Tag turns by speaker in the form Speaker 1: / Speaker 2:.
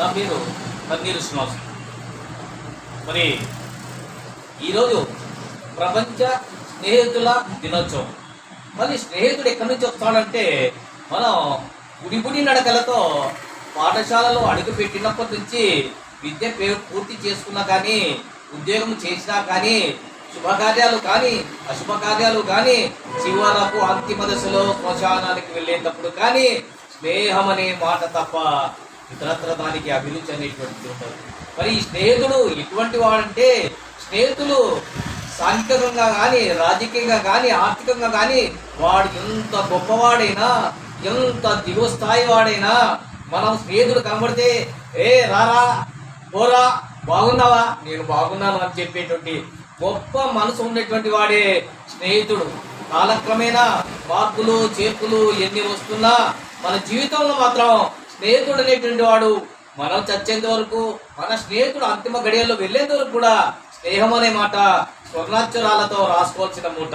Speaker 1: నా పేరు పన్నీరు శ్రీనివాస్. మరి ఈరోజు ప్రపంచ స్నేహితుల దినోత్సవం. మరి స్నేహితుడు ఎక్కడి నుంచి వస్తాడంటే మనం గుడి నడకలతో పాఠశాలలో అడుగు పెట్టినప్పటి నుంచి విద్య పూర్తి చేసుకున్నా కానీ ఉద్యోగం చేసినా కానీ శుభకార్యాలు కానీ అశుభకార్యాలు కానీ చివరకు అంతిమ దశలో శ్మశానానికి వెళ్ళేటప్పుడు కానీ స్నేహం అనే మాట తప్ప ఇతరత్ర దానికి అభిరుచి అనేటువంటిది ఉండదు మరి ఈ స్నేహితుడు ఎటువంటి వాడంటే స్నేహితులు సాంఘికంగా కానీ రాజకీయంగా కానీ ఆర్థికంగా కానీ వాడు ఎంత గొప్పవాడైనా ఎంత దిగువ స్థాయి వాడైనా మనం స్నేహితుడు కనబడితే ఏ రారా పోరా బాగున్నావా? నేను బాగున్నాను అని చెప్పేటువంటి గొప్ప మనసు ఉండేటువంటి వాడే స్నేహితుడు. కాలక్రమేణా మార్పులు చేర్పులు ఎన్ని వస్తున్నా మన జీవితంలో మాత్రం స్నేహితుడు అనేటువంటి వాడు మనం చచ్చేంత వరకు మన స్నేహితుడు అంతిమ గడియల్లో వెళ్ళేంత వరకు కూడా స్నేహం అనే మాట స్వర్ణాక్షరాలతో రాసుకోవాల్సిన మూట.